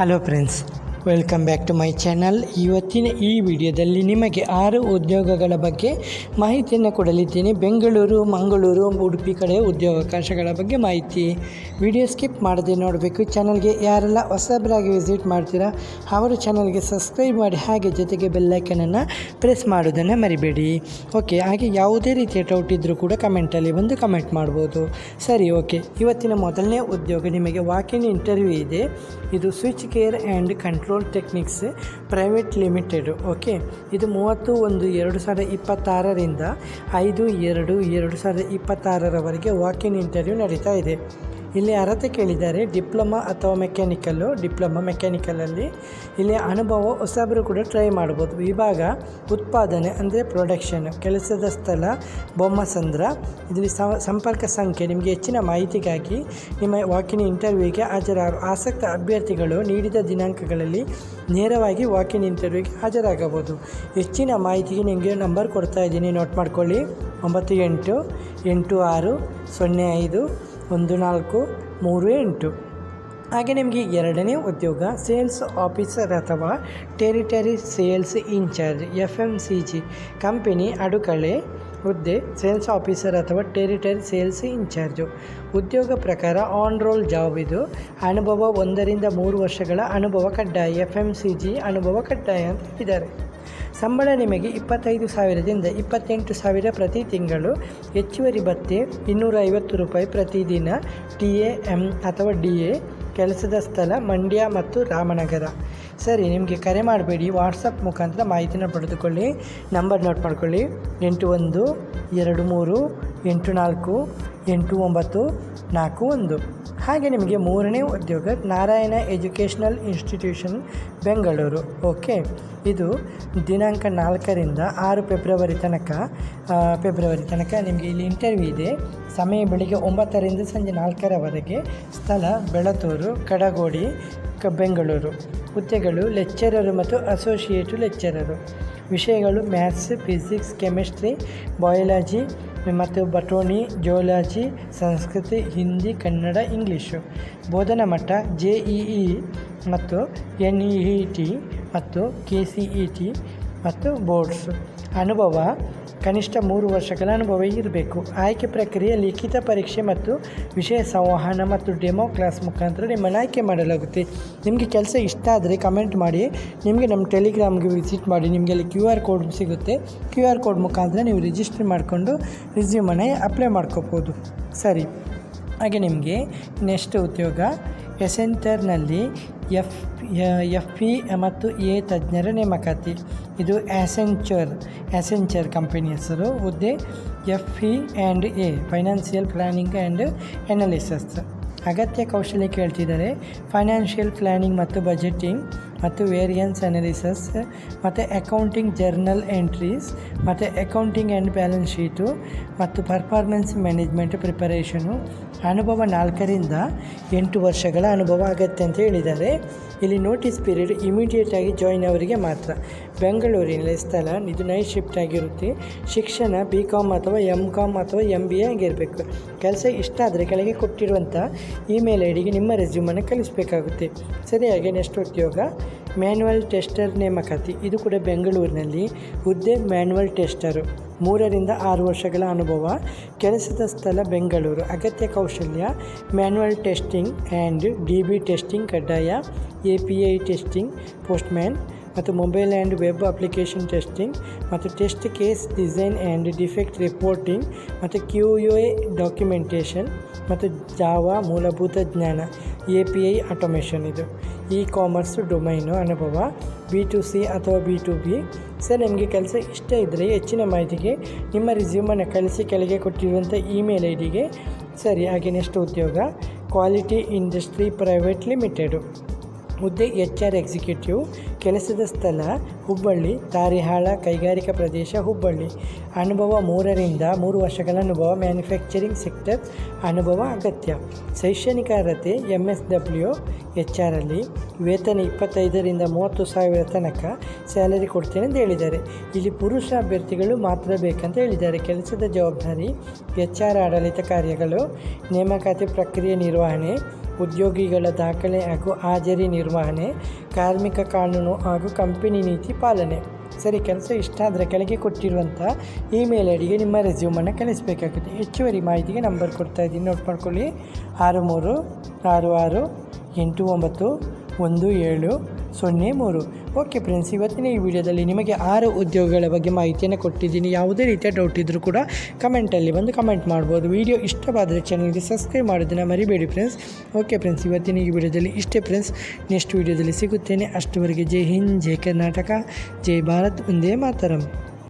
Hello friends welcome back to my channel ಇವತ್ತಿನ ಈ ವಿಡಿಯೋದಲ್ಲಿ ನಿಮಗೆ ಆರು ಉದ್ಯೋಗಗಳ ಬಗ್ಗೆ ಮಾಹಿತಿಯನ್ನು ಕೊಡಲಿದ್ದೇನೆ. ಬೆಂಗಳೂರು, ಮಂಗಳೂರು, ಉಡುಪಿ ಕಡೆ ಉದ್ಯೋಗಾವಕಾಶಗಳ ಬಗ್ಗೆ ಮಾಹಿತಿ. ವಿಡಿಯೋ ಸ್ಕಿಪ್ ಮಾಡದೆ ನೋಡಬೇಕು. ಚಾನಲ್ಗೆ ಯಾರೆಲ್ಲ ಹೊಸಬರಾಗಿ ವಿಸಿಟ್ ಮಾಡ್ತೀರಾ, ಅವರು ಚಾನಲ್ಗೆ ಸಬ್ಸ್ಕ್ರೈಬ್ ಮಾಡಿ, ಹಾಗೆ ಜೊತೆಗೆ ಬೆಲ್ಲೈಕನನ್ನು ಪ್ರೆಸ್ ಮಾಡೋದನ್ನು ಮರಿಬೇಡಿ. ಓಕೆ ಹಾಗೆ ಯಾವುದೇ ರೀತಿಯ ಡೌಟ್ ಇದ್ದರೂ ಕೂಡ ಕಮೆಂಟಲ್ಲಿ ಬಂದು ಕಮೆಂಟ್ ಮಾಡ್ಬೋದು. ಸರಿ ಓಕೆ ಇವತ್ತಿನ ಮೊದಲನೇ ಉದ್ಯೋಗ ನಿಮಗೆ ವಾಕಿನ್ ಇಂಟರ್ವ್ಯೂ ಇದೆ. ಇದು switch care and control technics private limited okay ಇದು ಮೂವತ್ತು ಒಂದು ಎರಡು ಸಾವಿರದ ಇಪ್ಪತ್ತಾರರಿಂದ ಐದು ಎರಡು ಎರಡು ಸಾವಿರದ ಇಪ್ಪತ್ತಾರರವರೆಗೆ ವಾಕಿನ್ ಇಂಟರ್ವ್ಯೂ ನಡೀತಾ ಇದೆ. ಇಲ್ಲಿ ಅರ್ಹತೆ ಕೇಳಿದ್ದಾರೆ, ಡಿಪ್ಲೊಮಾ ಅಥವಾ ಮೆಕ್ಯಾನಿಕಲ್ಲು, ಡಿಪ್ಲೊಮಾ ಮೆಕ್ಯಾನಿಕಲಲ್ಲಿ. ಇಲ್ಲಿ ಅನುಭವ, ಹೊಸಬರು ಕೂಡ ಟ್ರೈ ಮಾಡ್ಬೋದು. ವಿಭಾಗ, ಉತ್ಪಾದನೆ ಅಂದರೆ ಪ್ರೊಡಕ್ಷನ್ ಕೆಲಸದ ಸ್ಥಳ, ಬೊಮ್ಮಸಂದ್ರ. ಇದರಲ್ಲಿ ಸಂಪರ್ಕ ಸಂಖ್ಯೆ, ನಿಮಗೆ ಹೆಚ್ಚಿನ ಮಾಹಿತಿಗಾಗಿ ನಿಮ್ಮ ವಾಕಿನ್ ಇಂಟರ್ವ್ಯೂಗೆ ಹಾಜರಾಗ, ಆಸಕ್ತ ಅಭ್ಯರ್ಥಿಗಳು ನೀಡಿದ ದಿನಾಂಕಗಳಲ್ಲಿ ನೇರವಾಗಿ ವಾಕಿನ್ ಇಂಟರ್ವ್ಯೂಗೆ ಹಾಜರಾಗಬಹುದು. ಹೆಚ್ಚಿನ ಮಾಹಿತಿಗೆ ನಿಮಗೆ ನಂಬರ್ ಕೊಡ್ತಾ ಇದ್ದೀನಿ ನೋಟ್ ಮಾಡ್ಕೊಳ್ಳಿ. ಒಂಬತ್ತು ಎಂಟು ಎಂಟು ಆರು, ಸೊನ್ನೆ ಐದು ಒಂದು ನಾಲ್ಕು ಮೂರು ಎಂಟು. ಹಾಗೆ ನಿಮಗೆ ಎರಡನೇ ಉದ್ಯೋಗ, ಸೇಲ್ಸ್ ಆಫೀಸರ್ ಅಥವಾ territory sales in charge F M C G company, ಅಡುಕಳೆ ಹುದ್ದೆ, ಸೇಲ್ಸ್ ಆಫೀಸರ್ ಅಥವಾ ಟೆರಿಟರಿ ಸೇಲ್ಸ್ ಇನ್ಚಾರ್ಜು. ಉದ್ಯೋಗ ಪ್ರಕಾರ ಆನ್ ರೋಲ್ ಜಾಬ್ ಇದು. ಅನುಭವ ಒಂದರಿಂದ ಮೂರು ವರ್ಷಗಳ ಅನುಭವ ಕಡ್ಡಾಯ ಎಫ್ ಎಂ ಸಿ ಜಿ ಅನುಭವ ಕಡ್ಡಾಯ ಅಂತ ಹೇಳಿದ್ದಾರೆ ಸಂಬಳ ನಿಮಗೆ ಇಪ್ಪತ್ತೈದು ಸಾವಿರದಿಂದ ಇಪ್ಪತ್ತೆಂಟು ಸಾವಿರ ಪ್ರತಿ ತಿಂಗಳು. ಹೆಚ್ಚುವರಿ ಭತ್ತೆ ಇನ್ನೂರ ಐವತ್ತು ರೂಪಾಯಿ ಪ್ರತಿದಿನ ಟಿ ಎ ಎಂ ಅಥವಾ ಡಿ ಎ, ಕೆಲಸದ ಸ್ಥಳ ಮಂಡ್ಯ ಮತ್ತು ರಾಮನಗರ. ಸರಿ, ನಿಮಗೆ ಕರೆ ಮಾಡಬೇಡಿ. ವಾಟ್ಸಪ್ ಮುಖಾಂತರ ಮಾಹಿತಿನ ಪಡೆದುಕೊಳ್ಳಿ. ನಂಬರ್ ನೋಟ್ ಮಾಡ್ಕೊಳ್ಳಿ. ಎಂಟು ಒಂದು, ಎರಡು ಮೂರು, ಎಂಟು ನಾಲ್ಕು, ಎಂಟು ಒಂಬತ್ತು, ನಾಲ್ಕು ಒಂದು. ಹಾಗೆ ನಿಮಗೆ ಮೂರನೇ ಉದ್ಯೋಗ Narayana educational institution Bengaluru okay ಇದು ದಿನಾಂಕ ನಾಲ್ಕರಿಂದ ಆರು ಫೆಬ್ರವರಿ ತನಕ ಫೆಬ್ರವರಿ ತನಕ ನಿಮಗೆ ಇಲ್ಲಿ ಇಂಟರ್ವ್ಯೂ ಇದೆ. ಸಮಯ ಬೆಳಿಗ್ಗೆ ಒಂಬತ್ತರಿಂದ ಸಂಜೆ ನಾಲ್ಕರವರೆಗೆ ಸ್ಥಳ ಬೆಳತೂರು, ಕಡಗೋಡಿ ಬೆಂಗಳೂರು. ಹುದ್ದೆಗಳು ಲೆಕ್ಚರರು ಮತ್ತು ಅಸೋಸಿಯೇಟು ಲೆಕ್ಚರರು ವಿಷಯಗಳು ಮ್ಯಾಥ್ಸ್ ಫಿಸಿಕ್ಸ್ ಕೆಮಿಸ್ಟ್ರಿ ಬಯಾಲಜಿ ಮತ್ತು ಬಟೋಣಿ ಜೋಲಾಜಿ ಸಂಸ್ಕೃತಿ, ಹಿಂದಿ, ಕನ್ನಡ, ಇಂಗ್ಲೀಷು. ಬೋಧನಾ ಮಟ್ಟ ಜೆ ಇ ಮತ್ತು ಎನ್ ಇ ಟಿ ಮತ್ತು ಕೆ ಸಿ ಇ ಟಿ ಮತ್ತು ಬೋರ್ಡ್ಸ್ ಅನುಭವ. ಕನಿಷ್ಠ ಮೂರು ವರ್ಷಗಳ ಅನುಭವ ಇರಬೇಕು. ಆಯ್ಕೆ ಪ್ರಕ್ರಿಯೆ, ಲಿಖಿತ ಪರೀಕ್ಷೆ ಮತ್ತು ವಿಷಯ ಸಂವಹನ ಮತ್ತು ಡೆಮೋ ಕ್ಲಾಸ್ ಮುಖಾಂತರ ನಿಮ್ಮನ್ನು ಆಯ್ಕೆ ಮಾಡಲಾಗುತ್ತೆ. ನಿಮಗೆ ಕೆಲಸ ಇಷ್ಟ ಆದರೆ ಕಮೆಂಟ್ ಮಾಡಿ. ನಿಮಗೆ ನಮ್ಮ ಟೆಲಿಗ್ರಾಮ್ಗೆ ವಿಸಿಟ್ ಮಾಡಿ. ನಿಮಗೆ ಅಲ್ಲಿ ಕ್ಯೂ ಆರ್ ಕೋಡ್ ಸಿಗುತ್ತೆ. ಕ್ಯೂ ಆರ್ ಕೋಡ್ ಮುಖಾಂತರ ನೀವು ರಿಜಿಸ್ಟರ್ ಮಾಡಿಕೊಂಡು ರಿಸ್ಯೂಮನ್ನು ಅಪ್ಲೈ ಮಾಡ್ಕೋಬೋದು. ಸರಿ. ಹಾಗೆ ನಿಮಗೆ ನೆಕ್ಸ್ಟ್ ಉದ್ಯೋಗ. ಎಸೆಂಟರ್ನಲ್ಲಿ ಎಫ್ ಎಫ್ ಪಿ ಮತ್ತು ಎ ತಜ್ಞರ ನೇಮಕಾತಿ. ಇದು ಆ್ಯಸೆಂಚರ್ ಆ್ಯಸೆಂಚರ್ ಕಂಪನಿ ಹೆಸರು, ಹುದ್ದೆ F E and A financial planning and analysis ಅಗತ್ಯ ಕೌಶಲ್ಯ ಕೇಳ್ತಿದ್ದಾರೆ. ಫೈನಾನ್ಷಿಯಲ್ ಪ್ಲ್ಯಾನಿಂಗ್ ಮತ್ತು ಬಜೆಟಿಂಗ್ ಮತ್ತು ವೇರಿಯನ್ಸ್ ಅನಾಲಿಸಸ್ ಮತ್ತು ಅಕೌಂಟಿಂಗ್ ಜರ್ನಲ್ ಎಂಟ್ರೀಸ್ ಮತ್ತು ಅಕೌಂಟಿಂಗ್ ಆ್ಯಂಡ್ ಬ್ಯಾಲೆನ್ಸ್ ಶೀಟು ಮತ್ತು ಪರ್ಫಾರ್ಮೆನ್ಸ್ ಮ್ಯಾನೇಜ್ಮೆಂಟ್ ಪ್ರಿಪರೇಷನು ಅನುಭವ ನಾಲ್ಕರಿಂದ ಎಂಟು ವರ್ಷಗಳ ಅನುಭವ ಆಗತ್ತೆ ಅಂತ ಹೇಳಿದ್ದಾರೆ. ಇಲ್ಲಿ ನೋಟಿಸ್ ಪೀರಿಯಡ್ ಇಮಿಡಿಯೇಟಾಗಿ ಜಾಯಿನ್ ಅವರಿಗೆ ಮಾತ್ರ. ಬೆಂಗಳೂರಿನಲ್ಲಿ ಸ್ಥಳ, ಇದು ನೈಟ್ ಶಿಫ್ಟ್ ಆಗಿರುತ್ತೆ. ಶಿಕ್ಷಣ ಬಿ ಕಾಮ್ ಅಥವಾ ಎಂ ಕಾಮ್ ಅಥವಾ ಎಂ ಬಿ ಎ ಆಗಿರಬೇಕು. ಕೆಲಸ ಇಷ್ಟ ಆದರೆ ಕೆಳಗೆ ಕೊಟ್ಟಿರುವಂಥ ಇಮೇಲ್ ಐ ಡಿಗೆ ನಿಮ್ಮ ರೆಸ್ಯೂಮನ್ನು ಕಳಿಸಬೇಕಾಗುತ್ತೆ. ಸರಿಯಾಗಿ ನೆಕ್ಸ್ಟ್ ಉದ್ಯೋಗ. ಮ್ಯಾನ್ಯುವಲ್ ಟೆಸ್ಟರ್ ನೇಮಕಾತಿ. ಇದು ಕೂಡ ಬೆಂಗಳೂರಿನಲ್ಲಿ ಹುದ್ದೆ ಮ್ಯಾನ್ಯುವಲ್ ಟೆಸ್ಟರು. ಮೂರರಿಂದ ಆರು ವರ್ಷಗಳ ಅನುಭವ. ಕೆಲಸದ ಸ್ಥಳ ಬೆಂಗಳೂರು. ಅಗತ್ಯ ಕೌಶಲ್ಯ, manual testing and D B testing ಕಡ್ಡಾಯ, A P I testing Postman ಮತ್ತು mobile and web application testing ಮತ್ತು test case design and defect reporting ಮತ್ತು ಕ್ಯೂ ಯು ಎ ಡಾಕ್ಯುಮೆಂಟೇಷನ್ ಮತ್ತು ಜಾವಾ ಮೂಲಭೂತ ಜ್ಞಾನ, ಎ ಪಿ ಐ ಆಟೋಮೇಷನ್ ಇದು. E commerce domain ಅನುಭವ B to C ಅಥವಾ B to B sir, ನಿಮಗೆ ಕೆಲಸ ಇಷ್ಟ ಇದ್ದರೆ ಹೆಚ್ಚಿನ ಮಾಹಿತಿಗೆ ನಿಮ್ಮ ರಿಸ್ಯೂಮನ್ನು ಕಳಿಸಿ, ಕೆಳಗೆ ಕೊಟ್ಟಿರುವಂಥ ಇಮೇಲ್ ಐ ಡಿಗೆ ಸರಿ, ಹಾಗೆ ನೆಕ್ಸ್ಟ್ ಉದ್ಯೋಗ ಕ್ವಾಲಿಟಿ ಇಂಡಸ್ಟ್ರಿ ಪ್ರೈವೇಟ್ ಲಿಮಿಟೆಡು ಹುದ್ದೆ ಎಚ್ ಆರ್ ಎಕ್ಸಿಕ್ಯೂಟಿವ್, ಕೆಲಸದ ಸ್ಥಳ ಹುಬ್ಬಳ್ಳಿ, ತಾರಿಹಾಳ, ಕೈಗಾರಿಕಾ ಪ್ರದೇಶ ಹುಬ್ಬಳ್ಳಿ. ಅನುಭವ ಮೂರರಿಂದ ಮೂರು ವರ್ಷಗಳ ಅನುಭವ, ಮ್ಯಾನುಫ್ಯಾಕ್ಚರಿಂಗ್ ಸೆಕ್ಟರ್ ಅನುಭವ ಅಗತ್ಯ. ಶೈಕ್ಷಣಿಕ ಅರ್ಹತೆ ಎಂ ಎಸ್ ಡಬ್ಲ್ಯೂ ಎಚ್ ಆರಲ್ಲಿ ವೇತನ ಇಪ್ಪತ್ತೈದರಿಂದ ಮೂವತ್ತು ಸಾವಿರ ತನಕ ಸ್ಯಾಲರಿ ಕೊಡ್ತೇನೆ ಅಂತ ಹೇಳಿದ್ದಾರೆ. ಇಲ್ಲಿ ಪುರುಷ ಅಭ್ಯರ್ಥಿಗಳು ಮಾತ್ರ ಬೇಕಂತ ಹೇಳಿದ್ದಾರೆ. ಕೆಲಸದ ಜವಾಬ್ದಾರಿ ಎಚ್ ಆರ್ ಆಡಳಿತ ಕಾರ್ಯಗಳು, ನೇಮಕಾತಿ ಪ್ರಕ್ರಿಯೆ ನಿರ್ವಹಣೆ ಉದ್ಯೋಗಿಗಳ ದಾಖಲೆ ಹಾಗೂ ಹಾಜರಿ ನಿರ್ವಹಣೆ, ಕಾರ್ಮಿಕ ಕಾನೂನು ಹಾಗೂ ಕಂಪನಿ ನೀತಿ ಪಾಲನೆ. ಸರಿ, ಕೆಲಸ ಇಷ್ಟ ಆದರೆ ಕೆಳಗೆ ಕೊಟ್ಟಿರುವಂಥ ಇಮೇಲ್ ಐಡಿಗೆ ಡಿಗೆ ನಿಮ್ಮ ರೆಸ್ಯೂಮನ್ನು ಕಳಿಸಬೇಕಾಗುತ್ತೆ. ಹೆಚ್ಚುವರಿ ಮಾಹಿತಿಗೆ ನಂಬರ್ ಕೊಡ್ತಾ ಇದ್ದೀನಿ. ನೋಟ್ ಮಾಡ್ಕೊಳ್ಳಿ. ಆರು ಮೂರು, ಆರು ಆರು, ಎಂಟು ಒಂಬತ್ತು, ಒಂದು ಏಳು, ಸೊನ್ನೆ ಮೂರು. ಓಕೆ ಫ್ರೆಂಡ್ಸ್ ಇವತ್ತಿನ ಈ ವಿಡಿಯೋದಲ್ಲಿ ನಿಮಗೆ ಆರು ಉದ್ಯೋಗಗಳ ಬಗ್ಗೆ ಮಾಹಿತಿಯನ್ನು ಕೊಟ್ಟಿದ್ದೀನಿ. ಯಾವುದೇ ರೀತಿಯ ಡೌಟ್ ಇದ್ದರೂ ಕೂಡ ಕಮೆಂಟಲ್ಲಿ ಬಂದು ಕಮೆಂಟ್ ಮಾಡ್ಬೋದು. ವಿಡಿಯೋ ಇಷ್ಟವಾದರೆ ಚಾನಲ್ಗೆ ಸಬ್ಸ್ಕ್ರೈಬ್ ಮಾಡೋದನ್ನು ಮರಿಬೇಡಿ ಫ್ರೆಂಡ್ಸ್ ಓಕೆ ಫ್ರೆಂಡ್ಸ್ ಇವತ್ತಿನ ಈ ವಿಡಿಯೋದಲ್ಲಿ ಇಷ್ಟೇ ಫ್ರೆಂಡ್ಸ್ ನೆಕ್ಸ್ಟ್ ವಿಡಿಯೋದಲ್ಲಿ ಸಿಗುತ್ತೇನೆ. ಅಷ್ಟುವರೆಗೆ ಜೈ ಹಿಂದ್, ಜೈ ಕರ್ನಾಟಕ, ಜೈ ಭಾರತ್, ಒಂದೇ ಮಾತರಂ.